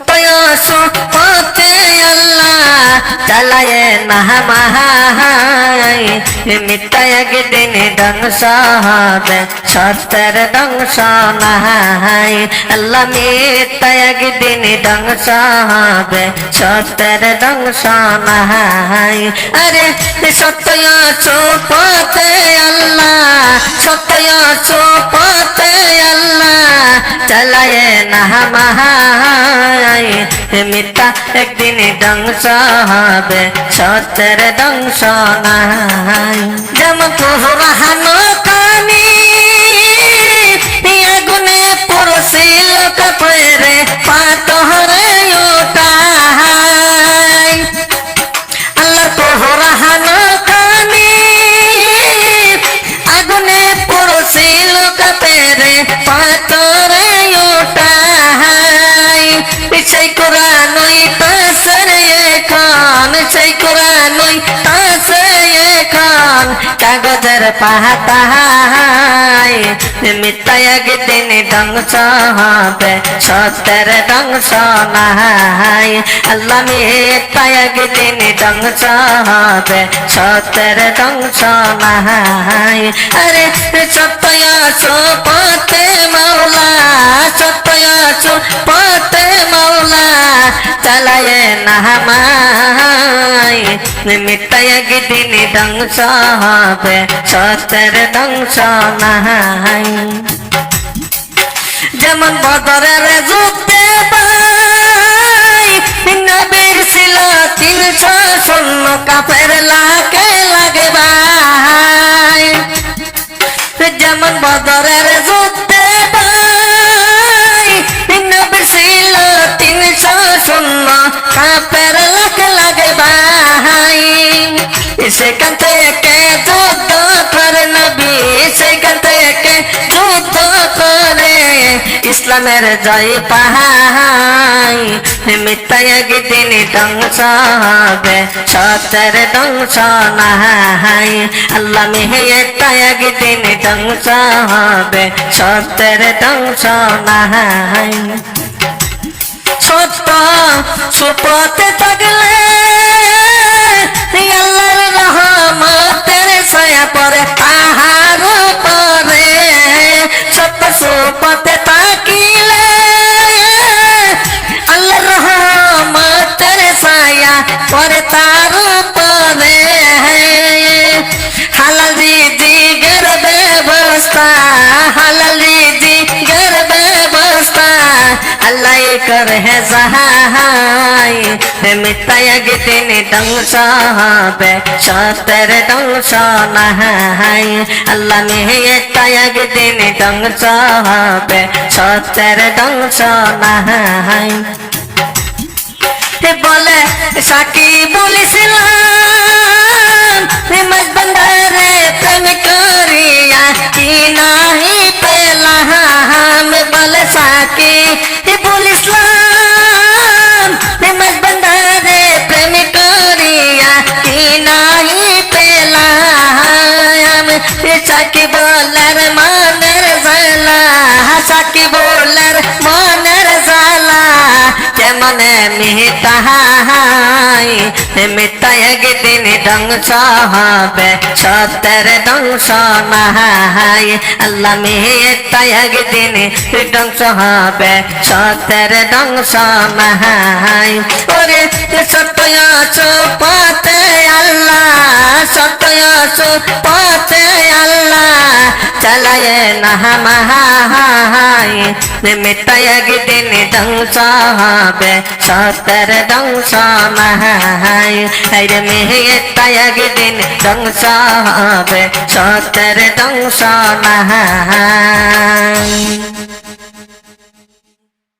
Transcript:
প্রয়াসো পথে আল্লাহ চালায় না মাহাই মিথ্যা একদিন ধ্বংস হবে, সত্যের ধ্বংস নাহাই আল্লাহ মিথ্যা একদিন ধ্বংস হবে, সত্যের ধ্বংস নাহাই আরে সত্য চোপতে আল্লাহ সত্য চোপতে আল্লাহ চালায় না মাহাই মিথ্যা একদিন ধ্বংস হবে, সত্যের ধ্বংস নাই। যেমন পুরাহানো কানি আগুনে পুরুষিল কপরে পাতহরে আগুনে পুরুষিল কপরে পাতরে কাগজের পাহাতাই মিথ্যা একদিন ধ্বংস হবে, সত্যের ধ্বংস নাহাই আল্লাহ মিথ্যা একদিন ধ্বংস হবে, সত্যের ধ্বংস নাহাই আরে সত্য আছো পথে মাওলা সত্য আছো পথে মাওলা, চালায় না মাই মিথ্যা একদিন হবে সত্যের ধ্বংস নাই। যেমন বদরের যুদ্ধে সেখান থেকে যুদ্ধ করে সেখান থেকে ইসলামের জয় পাহাই মিথ্যা একদিন ধ্বংস হবে সত্যের ধ্বংস নাহাই আল্লাহ মেহেটা একদিন ধ্বংস হবে সত্যের ধ্বংস নাহাই সত্য সুপথে পরে তার পরে হালাল রিজিকের ব্যবস্থা হালাল রিজিকের ব্যবস্থা আল্লাহ করে সাহাই মিথ্যা একদিন ধ্বংস হবে সত্যের ধ্বংস নাহাই আল্লাহ মেহেটা একদিন ধ্বংস হবে সত্যের ধ্বংস নাহাই বলে সাকি বলেছিলাম হিমত বন্ধারে প্রেম করিয়া কি নাহি পেলাম বলে সাকি বলিসলাম হিমত বন্ধারে প্রেম করিয়া কি নাহি পেলাম সাকি বলার মনের জালা কেমন মিহিতাহাই মিথ্যা একদিন ধ্বংস হবে সত্যের ধ্বংস নাহাই আল্লাহ মিথ্যা একদিন ধ্বংস হবে সত্যের ধ্বংস নাহাই ওরে সত্য আছো পথে আল্লাহ সত্য আছো চালায় না মাহাই মিথ্যা একদিন ধ্বংস হবে সত্যের ধ্বংস নাহাই আরে মিথ্যা একদিন ধ্বংস হবে সত্যের ধ্বংস নাহাই